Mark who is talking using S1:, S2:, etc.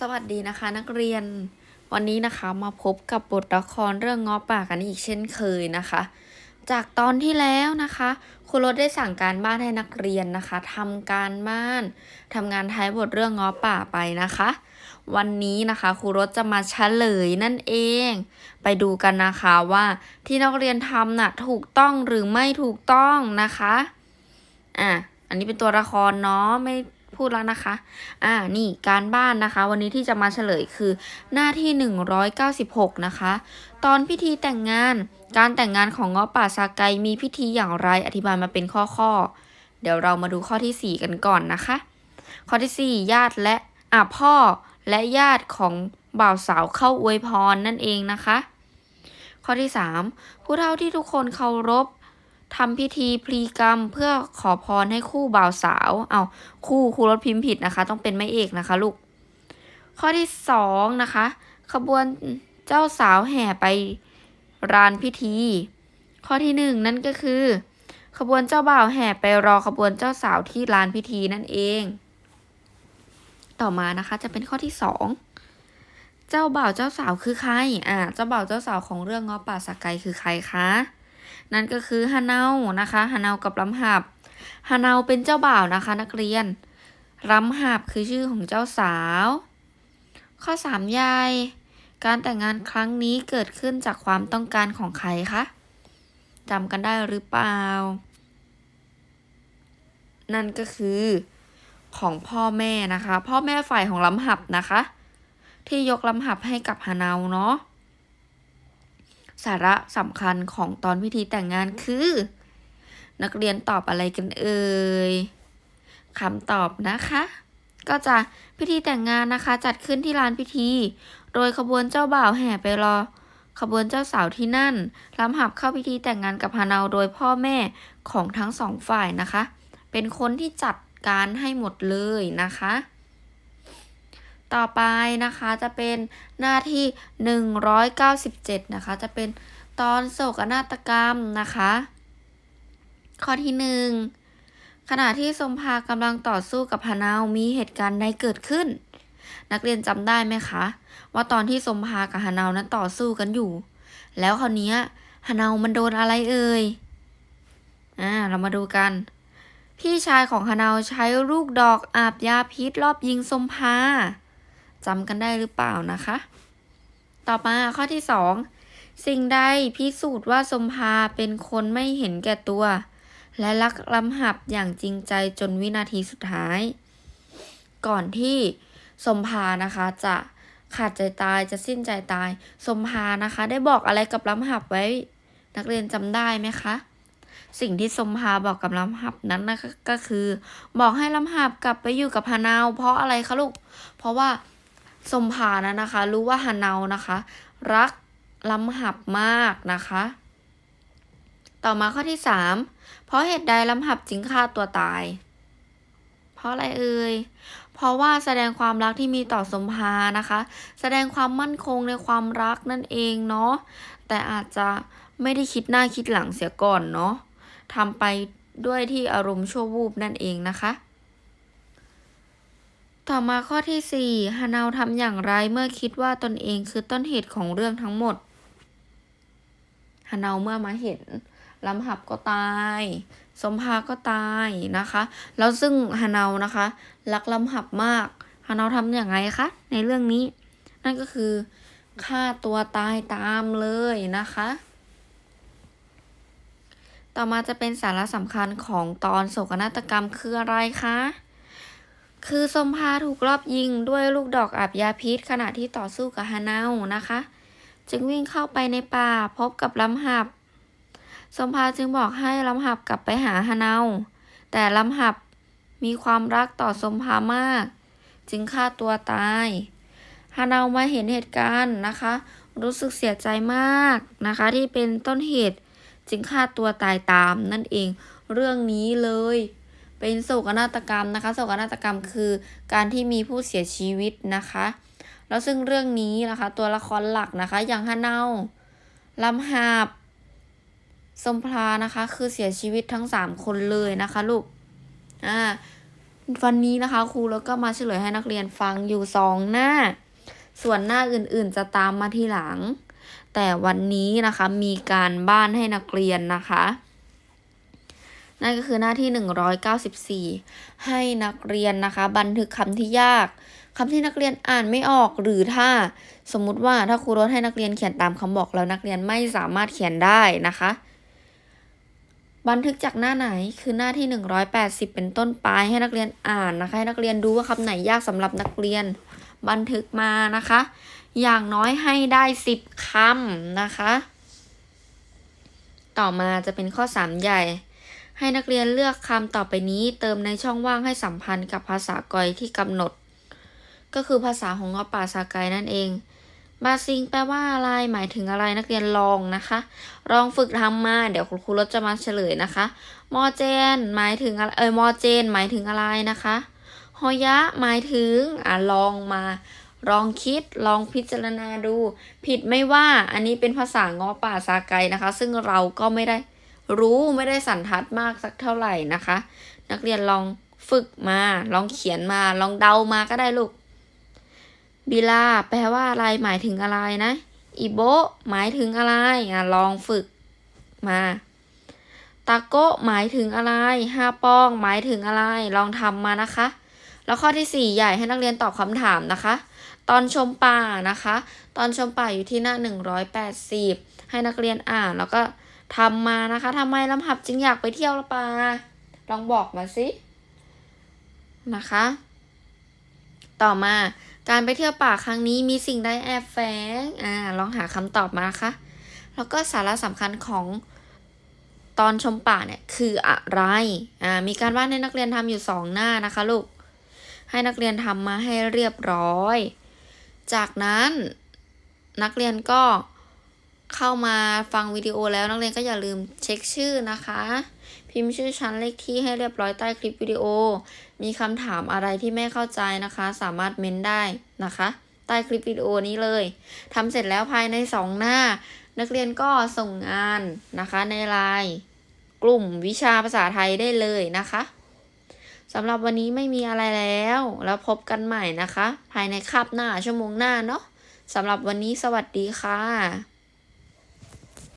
S1: สวัสดีนะคะนักเรียน วันนี้นะคะมาพบกับบทละครเรื่องง้อป่ากันอีกเช่นเคยนะคะ จากตอนที่แล้วนะคะครูรถได้สั่งการบ้านให้นักเรียนนะคะทำการบ้านทำงานท้ายบทเรื่องง้อป่าไปนะคะ วันนี้นะคะครูรถจะมาเฉลยนั่นเอง ไปดูกันนะคะว่าที่นักเรียนทำน่ะถูกต้องหรือไม่ถูกต้องนะคะอะอันนี้เป็นตัวละครเนาะไม่ พูดแล้วนะคะ อ่า นี่การบ้านนะคะ วันนี้ที่จะมาเฉลยคือหน้าที่ 196 นะคะ ตอนพิธีแต่งงาน การแต่งงานของเงาะป่าซาไกมีพิธีอย่างไร อธิบายมาเป็นข้อข้อๆเดี๋ยวเรามาดูข้อที่ 4 กันก่อนนะคะ ข้อที่ 4 ญาติและ อ่าพ่อและญาติของบ่าวสาวเข้าอวยพรนั่นเองนะคะ ข้อที่ 3 ผู้เฒ่าที่ทุกคนเคารพ ทำพิธีพลีกรรมเพื่อขอพรให้คู่บ่าวสาว เอาคู่ครูรถพิมพ์ผิดนะคะ ต้องเป็นไม่เอกนะคะลูก ข้อที่สองนะคะ ขบวนเจ้าสาวแห่ไปรานพิธี ข้อที่หนึ่งนั่นก็คือ ขบวนเจ้าบ่าวแห่ไปรอขบวนเจ้าสาวที่ลานพิธีนั่นเอง ต่อมานะคะจะเป็นข้อที่สองเจ้าบ่าวเจ้าสาวคือใคร อ่า เจ้าบ่าวเจ้าสาวของเรื่องง้อป่าสกไกคือใครคะ นั่นก็คือฮาเนานะคะฮาเนากับลำหับฮาเนาเป็นเจ้าบ่าวนะคะ นักเรียนลำหับคือชื่อของเจ้าสาว ข้อสามยายการแต่งงานครั้งนี้เกิดขึ้นจากความต้องการของใครคะจำกันได้หรือเปล่า นั่นก็คือของพ่อแม่นะคะ พ่อแม่ฝ่ายของลำหับนะคะ ที่ยกลำหับให้กับฮาเนาเนาะ สาระสำคัญของตอนพิธีแต่งงานคือ นักเรียนตอบอะไรกันเอ่ยคำตอบนะคะ ก็จะพิธีแต่งงานนะคะ จัดขึ้นที่ลานพิธี โดยขบวนเจ้าบ่าวแห่ไปรอ ขบวนเจ้าสาวที่นั่นลำหับเข้าพิธีแต่งงานกับฮาเนาโดยพ่อแม่ของทั้งสองฝ่ายนะคะ เป็นคนที่จัดการให้หมดเลยนะคะ ต่อไปนะคะจะเป็นหน้าที่ 197 นะคะ จะเป็นตอนโศกนาฏกรรมนะคะ ข้อที่หนึ่งขณะที่สมภากำลังต่อสู้กับฮนาวมีเหตุการณ์ใดเกิดขึ้น นักเรียนจำได้ไหมคะ ว่าตอนที่สมภากับฮานาวนั้นต่อสู้กันอยู่ แล้วคราวนี้ยฮานาวมันโดนอะไรเอ่ยอ่าเรามาดูกัน พี่ชายของฮานาวใช้ลูกดอกอาบยาพิษรอบยิงสมภา จำกันได้หรือเปล่านะคะ ต่อมาข้อที่สองสิ่งใดพิสูจน์ว่าสมภาเป็นคนไม่เห็นแก่ตัว และรักลำหับอย่างจริงใจจนวินาทีสุดท้าย ก่อนที่สมภานะคะจะขาดใจตายจะสิ้นใจตาย สมภานะคะ ได้บอกอะไรกับลำหับไว้ นักเรียนจำได้ไหมคะสิ่งที่สมภาบอกกับลำหับนั้นนะคะก็คือ บอกให้ลำหับกลับไปอยู่กับฮานาว เพราะอะไรคะลูก เพราะว่า สมภานะนะคะ รู้ว่าฮานานะคะ รักลำหับมากนะคะ ต่อมาข้อที่สามเพราะเหตุใดลำหับจึงฆ่าตัวตาย เพราะอะไรเอ่ยเพราะว่าแสดงความรักที่มีต่อสมภานะคะ แสดงความมั่นคงในความรักนั่นเองเนาะแต่อาจจะไม่ได้คิดหน้าคิดหลังเสียก่อนเนาะทำไปด้วยที่อารมณ์ชั่ววูบนั่นเองนะคะ ต่อมาข้อที่ 4 ฮานาวทำอย่างไรเมื่อคิดว่าตนเองคือต้นเหตุของเรื่องทั้งหมด ฮานาวเมื่อมาเห็นลำหับก็ตาย สมภาก็ตายนะคะ แล้วซึ่งฮานาวนะคะ รักลำหับมากฮานาวทำอย่างไรคะ ในเรื่องนี้ นั่นก็คือฆ่าตัวตายตามเลยนะคะ ต่อมาจะเป็นสาระสำคัญของตอนโศกนาฏกรรมคืออะไรคะ คือสมภาถูกรอบยิงด้วยลูกดอกอาบยาพิษขณะที่ต่อสู้กับฮานานะคะ จึงวิ่งเข้าไปในป่าพบกับลำหับ สมภาจึงบอกให้ลำหับกลับไปหาฮานาแต่ลำหับมีความรักต่อสมภามาก จึงฆ่าตัวตายฮานามาเห็นเหตุการณ์นะคะ รู้สึกเสียใจมากนะคะ ที่เป็นต้นเหตุจึงฆ่าตัวตายตามนั่นเองเรื่องนี้เลย เป็นโศกนาฏกรรมนะคะ โศกนาฏกรรมคือการที่มีผู้เสียชีวิตนะคะ แล้วซึ่งเรื่องนี้นะคะ ตัวละครหลักนะคะ อย่างฮาเนาลำหาบสมพลานะคะ คือเสียชีวิตทั้งสามคนเลยนะคะ ลูก อ่า วันนี้นะคะ ครูแล้วก็มาเฉลยให้นักเรียนฟังอยู่สองหน้า ส่วนหน้าอื่นๆจะตามมาทีหลัง แต่วันนี้นะคะมีการบ้านให้นักเรียนนะคะ นั่นก็คือหน้าที่ 194 ให้นักเรียนนะคะ บันทึกคำที่ยากคำที่นักเรียนอ่านไม่ออกหรือถ้าสมมุติว่าถ้าครูรถให้นักเรียนเขียนตามคำบอกแล้วนักเรียนไม่สามารถเขียนได้นะคะ บันทึกจากหน้าไหนคือหน้าที่ 180 เป็นต้นไปให้นักเรียนอ่านนะคะ ให้นักเรียนดูว่าคำไหนยากสำหรับนักเรียน บันทึกมานะคะ อย่างน้อยให้ได้ 10คำนะคะ ต่อมาจะเป็นข้อ 3 ใหญ่ ให้นักเรียนเลือกคำต่อไปนี้ เติมในช่องว่างให้สัมพันธ์กับภาษากอยที่กำหนด ก็คือภาษาของงอป่าสากายนั่นเอง บาซิงแปลว่าอะไรหมายถึงอะไรนักเรียนลองนะคะ ลองฝึกทำมา เดี๋ยวคุณครูรถจะมาเฉลยนะคะ มอเจน หมายถึงอะไรเออมอเจน หมายถึงอะไรนะคะฮอยะหมายถึงอะลองมาลองคิดลองพิจารณาดู ผิดไม่ว่าอันนี้เป็นภาษางอป่าซาไกนะคะ ซึ่งเราก็ไม่ได้ รู้ไม่ได้สันทัดมากสักเท่าไหร่นะคะ นักเรียนลองฝึกมา ลองเขียนมา ลองเดามาก็ได้ลูกบิลาแปลว่าอะไรหมายถึงอะไรนะอิโบหมายถึงอะไรอะลองฝึกมาตาโกหมายถึงอะไรฮาปองหมายถึงอะไร ลองทำมานะคะ แล้วข้อที่สี่ใหญ่ให้นักเรียนตอบคำถามนะคะ ตอนชมป่านะคะ ตอนชมป่าอยู่ที่หน้าหนึ่งร้อยแปดสิบให้นักเรียนอ่านแล้วก็ ทำมานะคะทำไมลำหับจึงอยากไปเที่ยวละป่าลองบอกมาสินะคะ ต่อมาการไปเที่ยวป่าครั้งนี้มีสิ่งใดแอบแฝงอ่าลองหาคำตอบมานะคะ แล้วก็สาระสำคัญของตอนชมป่าเนี่ยคืออะไรอ่ามีการบ้านให้นักเรียนทำอยู่สองหน้านะคะลูก ให้นักเรียนทำมาให้เรียบร้อย จากนั้นนักเรียนก็ เข้ามาฟังวิดีโอแล้วนักเรียนก็อย่าลืมเช็คชื่อนะคะ พิมพ์ชื่อชั้นเลขที่ให้เรียบร้อยใต้คลิปวิดีโอ มีคำถามอะไรที่ไม่เข้าใจนะคะ สามารถเม้นได้นะคะ ใต้คลิปวิดีโอนี้เลยทำเสร็จแล้วภายในสองหน้า นักเรียนก็ส่งงานนะคะในไลน์กลุ่มวิชาภาษาไทยได้เลยนะคะสำหรับวันนี้ไม่มีอะไรแล้ว แล้วพบกันใหม่นะคะ ภายในคาบหน้าชั่วโมงหน้าเนาะสำหรับวันนี้สวัสดีค่ะ